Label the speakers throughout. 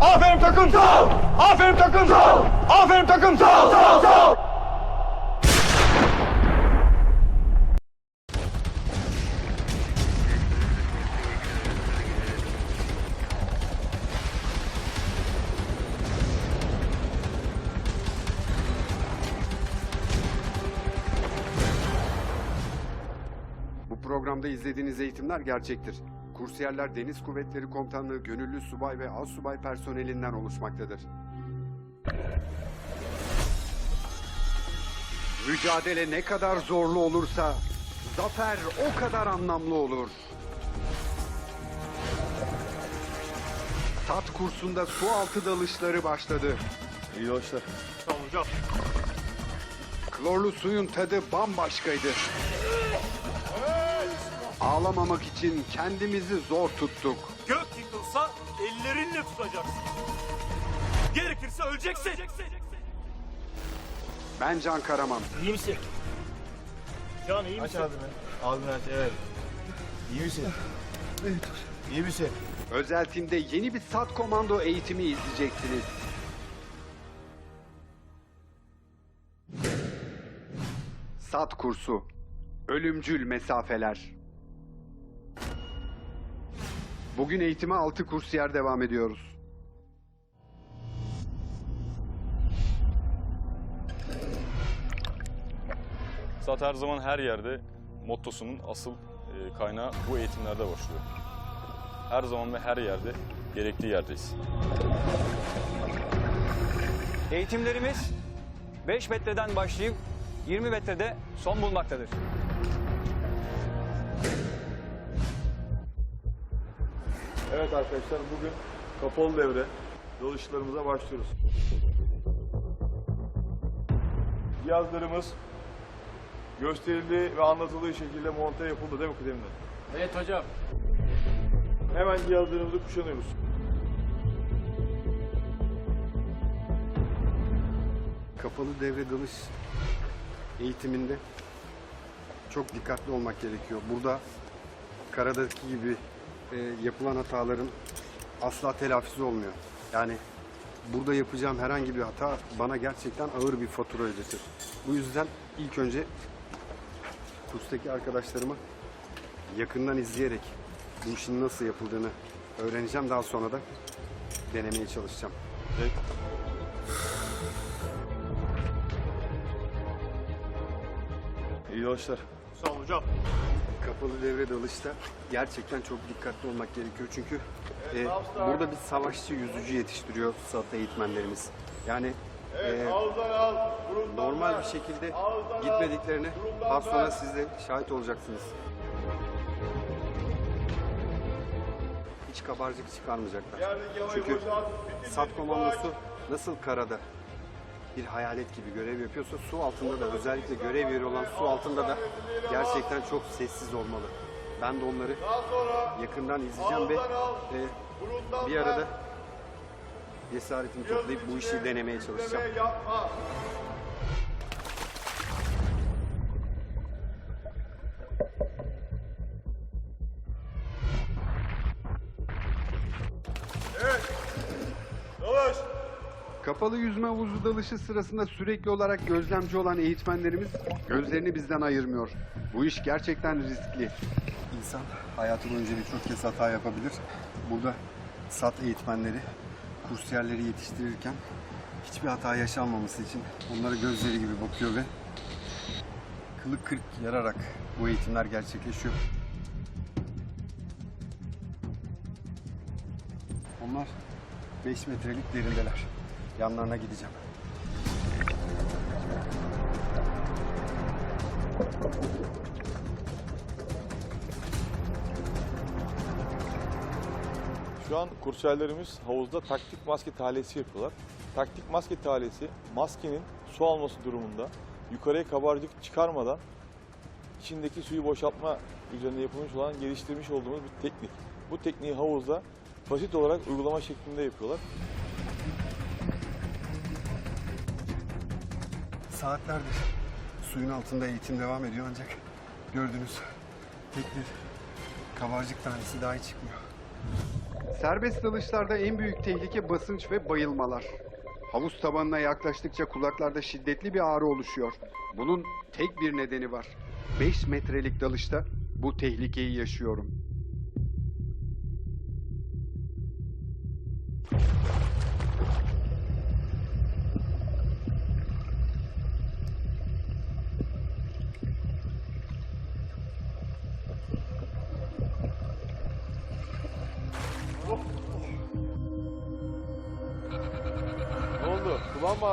Speaker 1: Aferin takım. Sağ ol. Aferin takım. Sağ ol. Aferin takım. Sağ ol. Sağ ol. Sağ ol.
Speaker 2: Bu programda izlediğiniz eğitimler gerçektir. Kursiyerler Deniz Kuvvetleri Komutanlığı gönüllü subay ve az subay personelinden oluşmaktadır. Mücadele ne kadar zorlu olursa zafer o kadar anlamlı olur. Tat kursunda su altı dalışları başladı.
Speaker 1: İyi hoşlar. Sağ ol hocam.
Speaker 2: Klorlu suyun tadı bambaşkaydı. Ağlamamak için kendimizi zor tuttuk.
Speaker 3: Gök yıkılsa ellerinle tutacaksın. Gerekirse öleceksin.
Speaker 2: Ben Can Karaman.
Speaker 3: İyi misin? Can iyi
Speaker 1: Aç
Speaker 3: misin?
Speaker 1: ağzını. Ağzını aç evet. İyi misin? İyi misin?
Speaker 2: Özel timde yeni bir SAT komando eğitimi izleyeceksiniz. SAT kursu. Ölümcül mesafeler. Bugün eğitime 6 kursiyer devam ediyoruz.
Speaker 4: Zat her zaman her yerde mottosunun asıl e, kaynağı bu eğitimlerde başlıyor. Her zaman ve her yerde gerektiği yerdeyiz.
Speaker 5: Eğitimlerimiz 5 metreden başlayıp 20 metrede son bulmaktadır.
Speaker 1: Evet arkadaşlar bugün kapalı devre dalışlarımıza başlıyoruz. Cihazlarımız gösterildiği ve anlatıldığı şekilde monte yapıldı değil mi kıdemli?
Speaker 5: Evet hocam.
Speaker 1: Hemen cihazlarımızı kuşanıyoruz.
Speaker 2: Kapalı devre dalış eğitiminde çok dikkatli olmak gerekiyor. Burada karadaki gibi e, yapılan hataların asla telafisi olmuyor. Yani burada yapacağım herhangi bir hata bana gerçekten ağır bir fatura ödetir. Bu yüzden ilk önce kurstaki arkadaşlarımı yakından izleyerek bu işin nasıl yapıldığını öğreneceğim. Daha sonra da denemeye çalışacağım.
Speaker 1: Evet. İyi hoşlar.
Speaker 3: Sağ ol hocam.
Speaker 2: Kapalı devre dalışta gerçekten çok dikkatli olmak gerekiyor. Çünkü e, burada bir savaşçı yüzücü yetiştiriyor SAT eğitmenlerimiz. Yani e, normal bir şekilde gitmediklerine az sonra siz de şahit olacaksınız. Hiç kabarcık çıkarmayacaklar. Çünkü SAT komandosu nasıl karada bir hayalet gibi görev yapıyorsa su altında da özellikle görev yeri olan su altında da gerçekten çok sessiz olmalı. Ben de onları yakından izleyeceğim ve e, bir arada cesaretimi toplayıp bu işi denemeye çalışacağım. Kapalı yüzme havuzu dalışı sırasında sürekli olarak gözlemci olan eğitmenlerimiz gözlerini bizden ayırmıyor. Bu iş gerçekten riskli. İnsan hayatı boyunca birçok kez hata yapabilir. Burada SAT eğitmenleri kursiyerleri yetiştirirken hiçbir hata yaşanmaması için onlara gözleri gibi bakıyor ve kılık kırk yararak bu eğitimler gerçekleşiyor. Onlar 5 metrelik derindeler. Yanlarına gideceğim.
Speaker 1: Şu an kursiyerlerimiz havuzda taktik maske tahliyesi yapıyorlar. Taktik maske tahliyesi maskenin su alması durumunda yukarıya kabarcık çıkarmadan içindeki suyu boşaltma üzerine yapılmış olan geliştirmiş olduğumuz bir teknik. Bu tekniği havuzda basit olarak uygulama şeklinde yapıyorlar.
Speaker 2: Saatlerdir suyun altında eğitim devam ediyor ancak gördüğünüz tek bir kabarcık tanesi dahi çıkmıyor.
Speaker 6: Serbest dalışlarda en büyük tehlike basınç ve bayılmalar. Havuz tabanına yaklaştıkça kulaklarda şiddetli bir ağrı oluşuyor. Bunun tek bir nedeni var. 5 metrelik dalışta bu tehlikeyi yaşıyorum.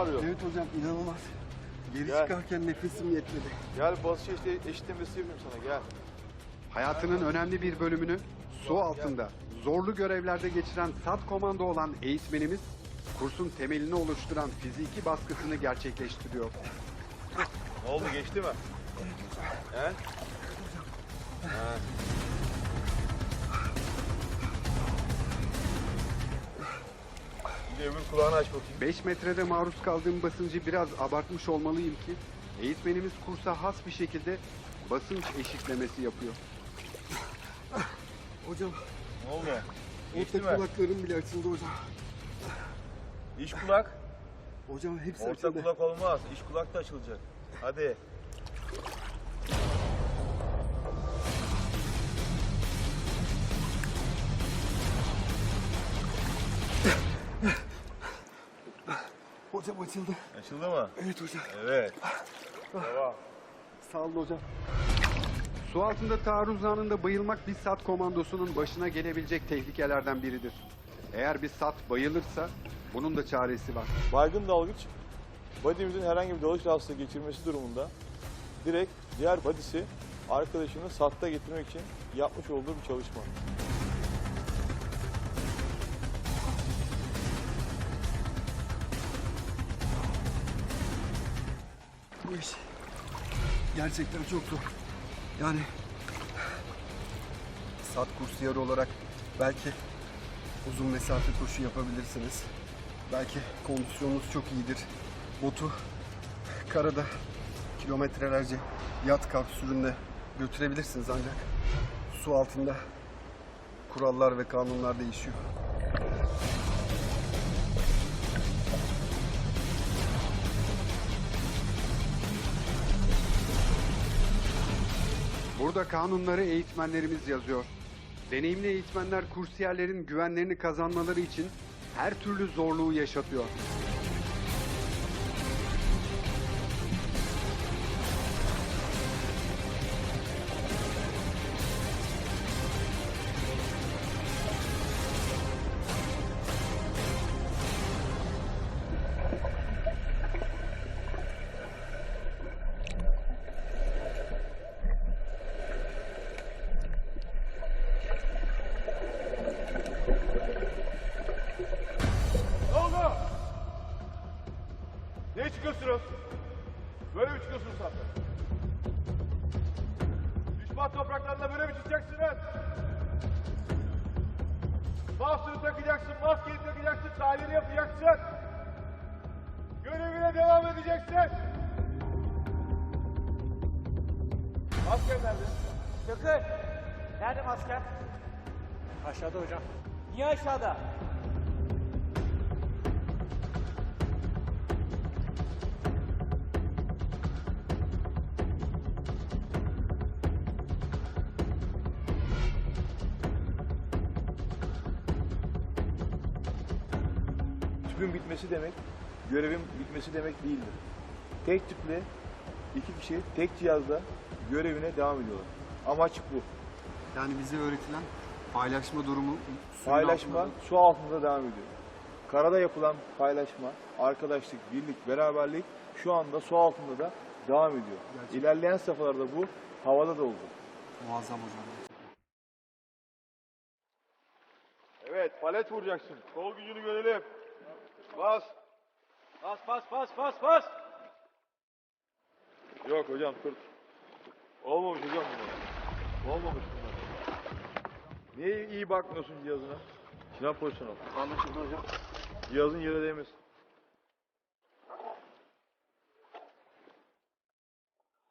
Speaker 1: Ağrıyor?
Speaker 6: Evet hocam inanılmaz. Geri
Speaker 1: Gel.
Speaker 6: çıkarken nefesim yetmedi.
Speaker 1: Gel basınç eşit, eşitlemesi yapayım sana gel.
Speaker 6: Hayatının önemli bir bölümünü su altında zorlu görevlerde geçiren SAT komando olan eğitmenimiz kursun temelini oluşturan fiziki baskısını gerçekleştiriyor.
Speaker 1: Ne oldu geçti mi? He? He. 'Bir de öbür kulağını aç bakayım.
Speaker 6: 5 metrede maruz kaldığım basıncı biraz abartmış olmalıyım ki eğitmenimiz kursa has bir şekilde basınç eşitlemesi yapıyor.
Speaker 2: Hocam
Speaker 1: Ne oldu? Geçti
Speaker 2: orta
Speaker 1: mi?
Speaker 2: kulaklarım bile açıldı hocam.
Speaker 1: İç kulak.
Speaker 2: Hocam hepsi
Speaker 1: Orta
Speaker 2: açıldı.
Speaker 1: kulak olmaz. İç kulak da açılacak. Hadi.
Speaker 2: Hocam açıldı.
Speaker 1: Açıldı mı?
Speaker 2: Evet hocam.
Speaker 1: Evet. Devam.
Speaker 2: Sağ olun hocam.
Speaker 6: Su altında taarruz anında bayılmak bir SAT komandosunun başına gelebilecek tehlikelerden biridir. Eğer bir SAT bayılırsa bunun da çaresi var.
Speaker 1: Baygın dalgıç, body'mizin herhangi bir dalış rahatsızlığı geçirmesi durumunda direkt diğer body'si arkadaşını satta getirmek için yapmış olduğu bir çalışma.
Speaker 2: İş gerçekten çok zor. Yani sat kursiyeri olarak belki uzun mesafe koşu yapabilirsiniz. Belki kondisyonunuz çok iyidir. Botu karada kilometrelerce yat kalk sürünle götürebilirsiniz ancak su altında kurallar ve kanunlar değişiyor.
Speaker 6: Burada kanunları eğitmenlerimiz yazıyor. Deneyimli eğitmenler kursiyerlerin güvenlerini kazanmaları için her türlü zorluğu yaşatıyor.
Speaker 1: Çıkıyorsunuz? Böyle mi çıkıyorsunuz zaten? Düşman topraklarında böyle mi çıkacaksınız? Maskını takacaksın, maskeyi takacaksın, talini yapacaksın. Görevine devam edeceksin. Masken nerede?
Speaker 7: Çakır. Nerede masker?
Speaker 8: Aşağıda hocam.
Speaker 7: Niye aşağıda?
Speaker 1: Tüpün bitmesi demek, görevin bitmesi demek değildir. Tek tüple iki kişi tek cihazla görevine devam ediyorlar. Amaç bu.
Speaker 2: Yani bize öğretilen paylaşma durumu
Speaker 1: Paylaşma
Speaker 2: altında-
Speaker 1: su altında devam ediyor. Karada yapılan paylaşma, arkadaşlık, birlik, beraberlik şu anda su altında da devam ediyor. İlerleyen safhalarda bu havada da oldu.
Speaker 2: muazzam hocam.
Speaker 1: Evet, palet vuracaksın. Kol gücünü görelim. Bas.
Speaker 7: Bas bas bas bas bas.
Speaker 1: Yok hocam kurt. Olmamış hocam bunlar. Olmamış bunlar. Niye iyi bakmıyorsun cihazına? Sinan pozisyon al.
Speaker 2: Anlaşıldı hocam.
Speaker 1: Cihazın yere değmez.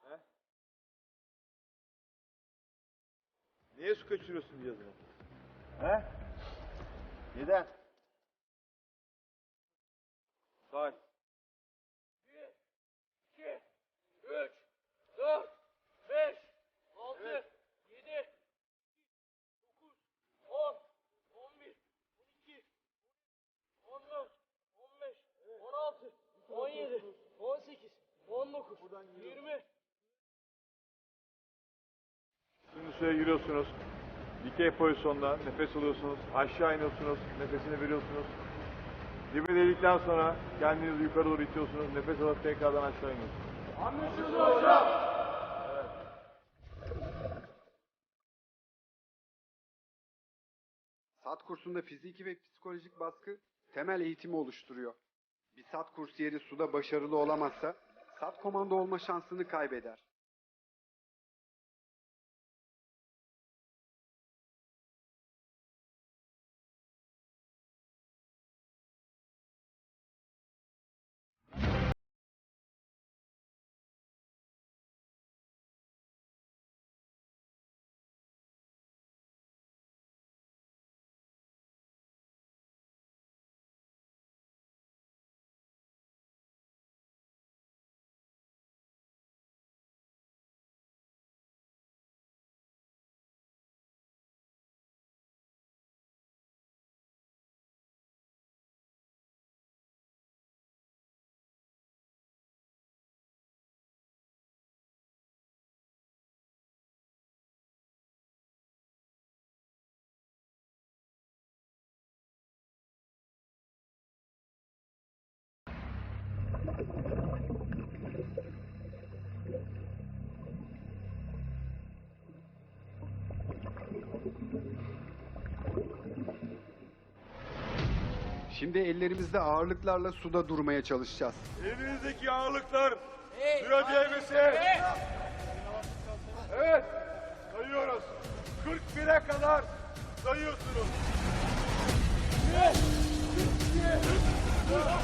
Speaker 1: He? Niye su kaçırıyorsun cihazına? He?
Speaker 7: Neden? Say.
Speaker 9: Bir,
Speaker 1: iki, üç, dört, beş,
Speaker 9: altı, evet. yedi, dokuz, on, on bir, on iki, on dört, on beş, evet. on altı, on yedi, on sekiz, on dokuz, yirmi.
Speaker 1: Suyun üstüne giriyorsunuz. Dikey pozisyonda nefes alıyorsunuz. Aşağı iniyorsunuz. Nefesini veriyorsunuz. Dibe dedikten sonra kendinizi yukarı doğru itiyorsunuz. Nefes alıp tekrardan aşağı iniyorsunuz. Anlaşıldı hocam.
Speaker 6: SAT kursunda fiziki ve psikolojik baskı temel eğitimi oluşturuyor. Bir SAT kursiyeri suda başarılı olamazsa SAT komando olma şansını kaybeder. Şimdi ellerimizde ağırlıklarla suda durmaya çalışacağız.
Speaker 1: Elinizdeki ağırlıklar hey, suya değmesin. Hey. Evet, sayıyoruz. 41'e kadar sayıyorsunuz. 1, 2, 3, 4,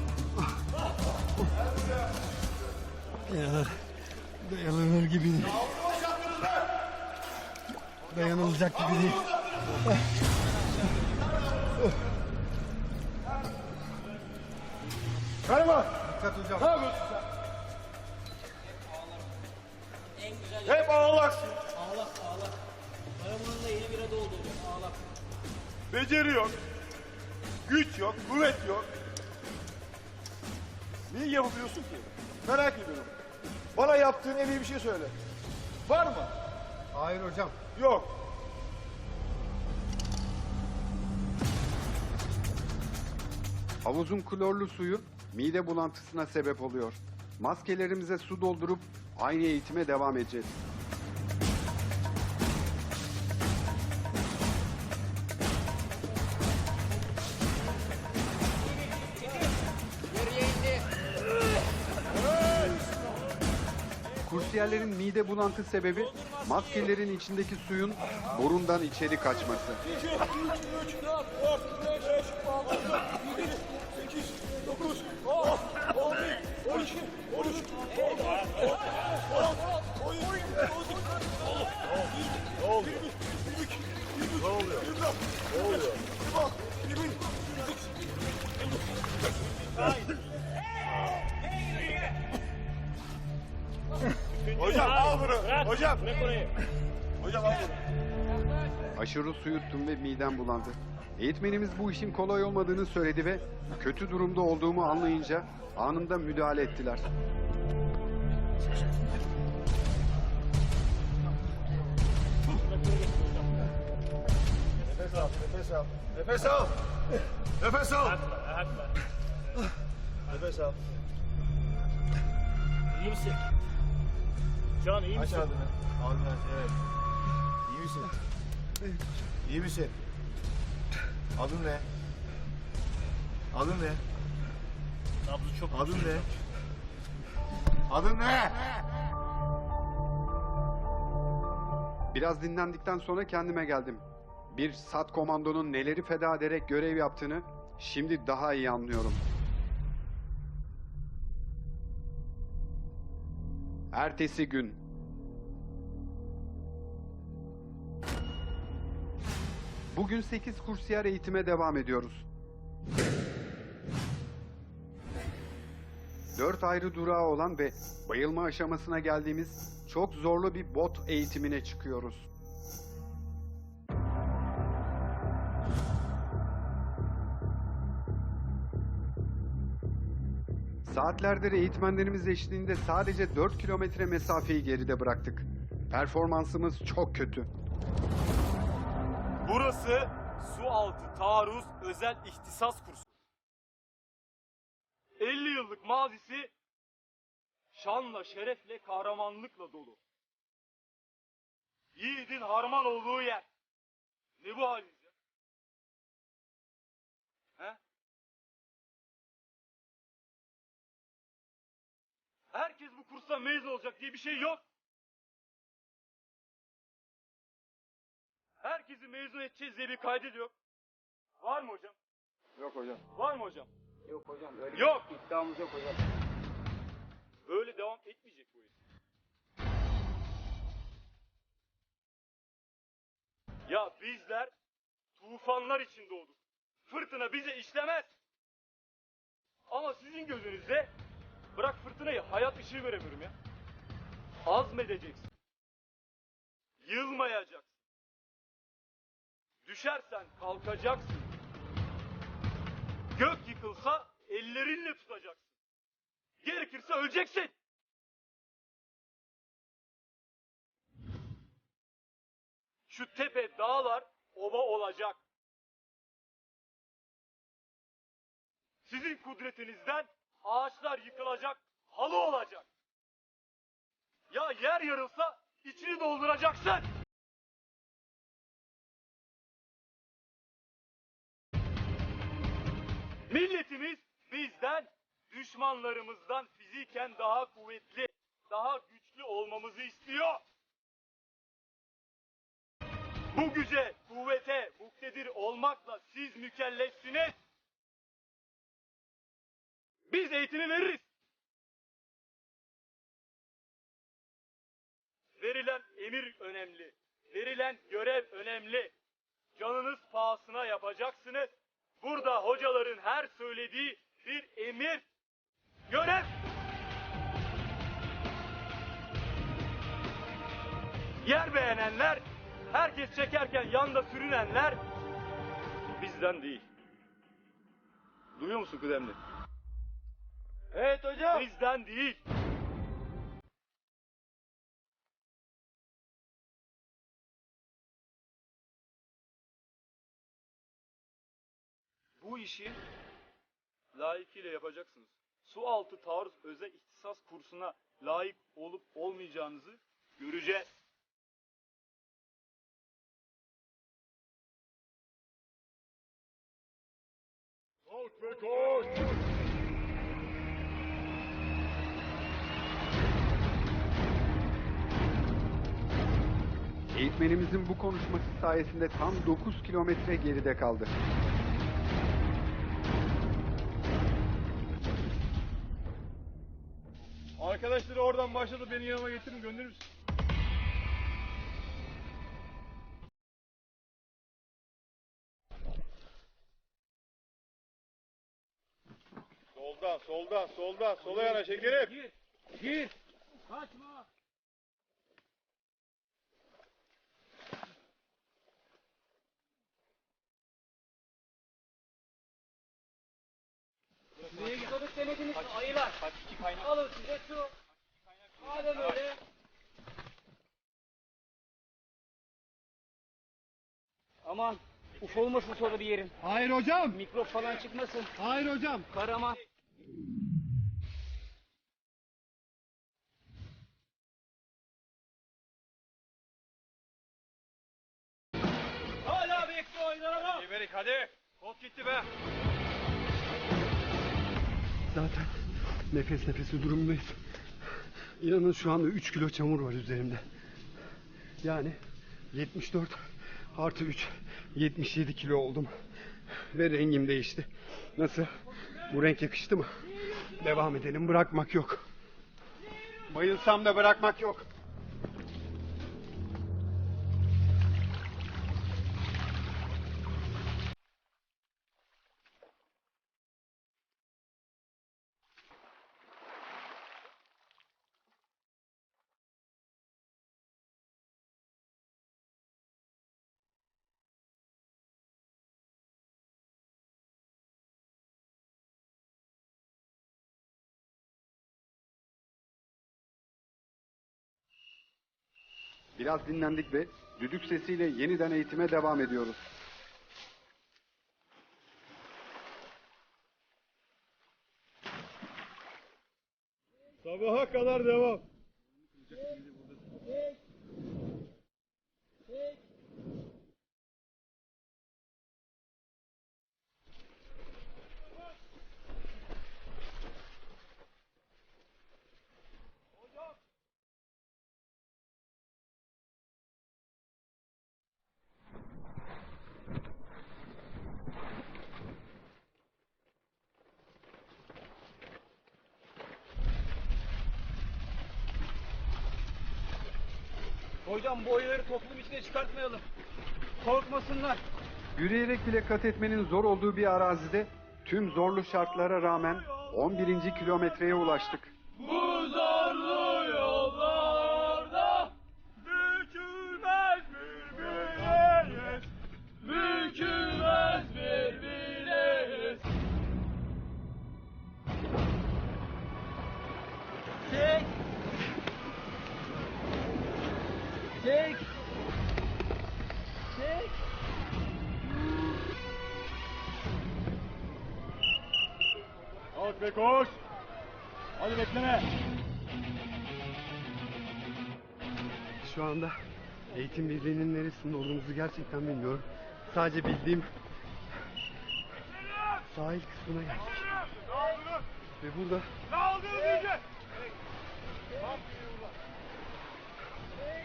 Speaker 1: Dayanır.
Speaker 10: Dayanılır gibi değil. Dayanılacak gibi değil.
Speaker 1: Karıma! Dikkat hocam. Ne yapıyorsun sen? Hep ağlaksın.
Speaker 9: Ağlak ağlak. Karamanın da yeni bir adı oldu hocam ağlak.
Speaker 1: Beceri yok. Güç yok, kuvvet yok. Niye yapamıyorsun ki? Merak ediyorum. Bana yaptığın en iyi bir şey söyle. Var mı?
Speaker 6: Hayır hocam.
Speaker 1: Yok.
Speaker 6: Havuzun klorlu suyu mide bulantısına sebep oluyor. Maskelerimize su doldurup aynı eğitime devam edeceğiz. Akaciğerlerin mide bulantı sebebi maskelerin içindeki suyun borundan içeri kaçması.
Speaker 1: 2, 3, 4, 4, 5, Hocam al bunu. Hocam. Hocam al bunu.
Speaker 6: Aşırı su yuttum ve midem bulandı. Eğitmenimiz bu işin kolay olmadığını söyledi ve kötü durumda olduğumu anlayınca anında müdahale ettiler.
Speaker 1: Nefes al, nefes al. Nefes al. Nefes al. Nefes al.
Speaker 9: İyi misin?
Speaker 7: Can iyi
Speaker 11: Aç ağzını. Ağzını aç evet. İyi misin? İyi misin? Adın ne? Adın ne?
Speaker 7: Nabzı çok
Speaker 11: Adın ne? Adın ne?
Speaker 6: Biraz dinlendikten sonra kendime geldim. Bir SAT komandonun neleri feda ederek görev yaptığını şimdi daha iyi anlıyorum. Ertesi gün. Bugün 8 kursiyer eğitime devam ediyoruz. 4 ayrı durağı olan ve bayılma aşamasına geldiğimiz çok zorlu bir bot eğitimine çıkıyoruz. Saatlerdir eğitmenlerimiz eşliğinde sadece 4 kilometre mesafeyi geride bıraktık. Performansımız çok kötü.
Speaker 3: Burası su altı taarruz özel ihtisas kursu. 50 yıllık mazisi şanla, şerefle, kahramanlıkla dolu. Yiğidin harman olduğu yer. Ne bu haliniz Herkes bu kurstan mezun olacak diye bir şey yok. Herkesi mezun edeceğiz diye bir kaydı yok. Var mı hocam?
Speaker 1: Yok hocam.
Speaker 3: Var mı hocam?
Speaker 5: Yok hocam öyle
Speaker 3: Yok.
Speaker 5: iddiamız yok hocam.
Speaker 3: Böyle devam etmeyecek bu iş. Ya bizler tufanlar için doğduk. Fırtına bize işlemez. Ama sizin gözünüzde bırak fırtınayı hayat ışığı göremiyorum ya. Azmedeceksin. Yılmayacaksın. Düşersen kalkacaksın. Gök yıkılsa ellerinle tutacaksın. Gerekirse öleceksin. Şu tepe dağlar ova olacak. Sizin kudretinizden ağaçlar yıkılacak, halı olacak. Ya yer yarılsa içini dolduracaksın. Milletimiz bizden, düşmanlarımızdan fiziken daha kuvvetli, daha güçlü olmamızı istiyor. Bu güce, kuvvete muktedir olmakla siz mükellefsiniz. Biz eğitimi veririz. Verilen emir önemli. Verilen görev önemli. Canınız pahasına yapacaksınız. Burada hocaların her söylediği bir emir, görev. Yer beğenenler, herkes çekerken yanda sürünenler bizden değil. Duyuyor musun kıdemli? Evet hocam. Bizden değil. Bu işi layıkıyla yapacaksınız. Su altı taarruz özel ihtisas kursuna layık olup olmayacağınızı göreceğiz.
Speaker 6: Eğitmenimizin bu konuşması sayesinde tam 9 kilometre geride kaldı.
Speaker 1: Arkadaşları oradan başladı beni yanıma getirin gönderir misin? Soldan, soldan, soldan, sola yana şekerim.
Speaker 7: Kaçma.
Speaker 9: Çocuk demediniz senediniz ayılar. Alın size şu. Madem öyle. Aman uf olmasın sonra bir yerin.
Speaker 10: Hayır hocam.
Speaker 9: Mikrop falan çıkmasın.
Speaker 10: Hayır hocam.
Speaker 9: Karaman. Hala bekliyor oyunlara. Geberik hadi. Kop gitti be.
Speaker 6: Zaten nefes nefesi durumdayız. İnanın şu anda 3 kilo çamur var üzerimde. Yani 74 artı 3 77 kilo oldum. Ve rengim değişti. Nasıl? Bu renk yakıştı mı? Devam edelim bırakmak yok. Bayılsam da bırakmak yok. Biraz dinlendik ve düdük sesiyle yeniden eğitime devam ediyoruz.
Speaker 8: Sabaha kadar devam.
Speaker 9: Hocam bu oyları toplum içine çıkartmayalım. Korkmasınlar.
Speaker 6: Yürüyerek bile kat etmenin zor olduğu bir arazide tüm zorlu şartlara rağmen 11. kilometreye ulaştık.
Speaker 8: Ve koş. Hadi bekleme.
Speaker 6: Şu anda eğitim birliğinin neresinde olduğumuzu gerçekten bilmiyorum. Sadece bildiğim sahil kısmına geldik. Ve burada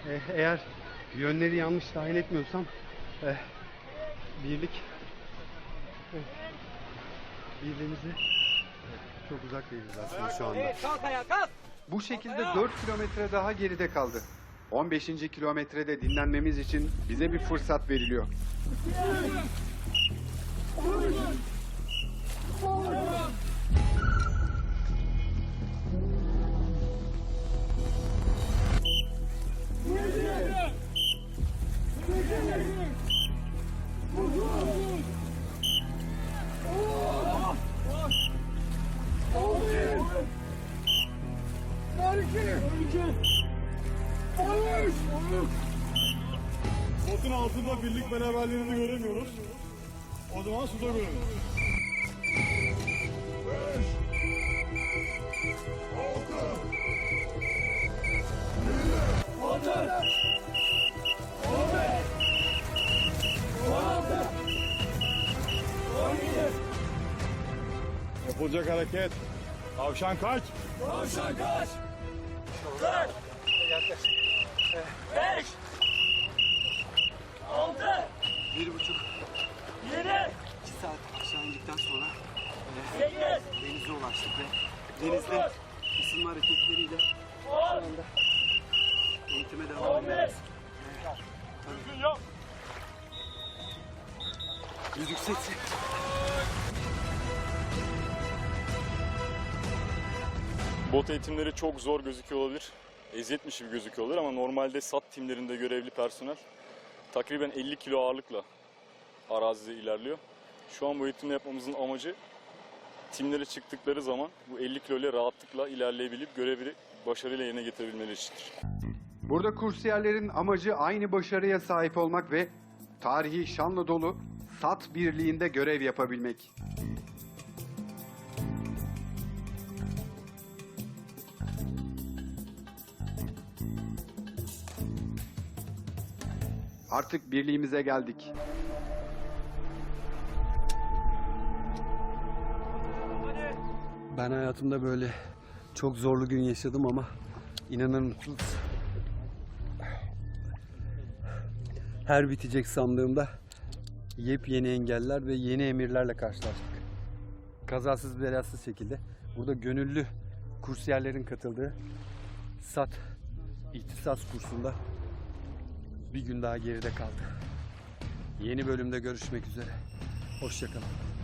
Speaker 6: e, eğer yönleri yanlış tayin etmiyorsam e, birlik e, birliğimize e, çok uzak değiliz aslında şu anda.
Speaker 2: Kalk ayağa kalk.
Speaker 6: Bu şekilde 4 kilometre daha geride kaldı. 15. kilometrede dinlenmemiz için bize bir fırsat veriliyor.
Speaker 8: Botun altında birlik beraberliğini göremiyoruz. O zaman suda görürüz. Yapılacak hareket. Tavşan kaç.
Speaker 2: Tavşan kaç. Dört. Beş. Altı.
Speaker 6: Bir buçuk,
Speaker 2: Yedi.
Speaker 6: iki saat aşağı indikten sonra
Speaker 2: Sekiz.
Speaker 6: denize ulaştık ve denizde ısınma hareketleriyle
Speaker 2: On.
Speaker 6: eğitime devam.
Speaker 8: Düzgün yap.
Speaker 6: Düdük sesi.
Speaker 4: Bot eğitimleri çok zor gözüküyor olabilir. Eziyetmiş gibi gözüküyor olabilir ama normalde SAT timlerinde görevli personel takriben 50 kilo ağırlıkla arazide ilerliyor. Şu an bu eğitimde yapmamızın amacı timlere çıktıkları zaman bu 50 kilo ile rahatlıkla ilerleyebilip görevi başarıyla yerine getirebilmeleri içindir.
Speaker 6: Burada kursiyerlerin amacı aynı başarıya sahip olmak ve tarihi şanla dolu SAT birliğinde görev yapabilmek. Artık birliğimize geldik.
Speaker 2: Ben hayatımda böyle çok zorlu gün yaşadım ama inanır mısınız? Her bitecek sandığımda yepyeni engeller ve yeni emirlerle karşılaştık. Kazasız belasız şekilde burada gönüllü kursiyerlerin katıldığı SAT ihtisas kursunda bir gün daha geride kaldı. Yeni bölümde görüşmek üzere. Hoşçakalın.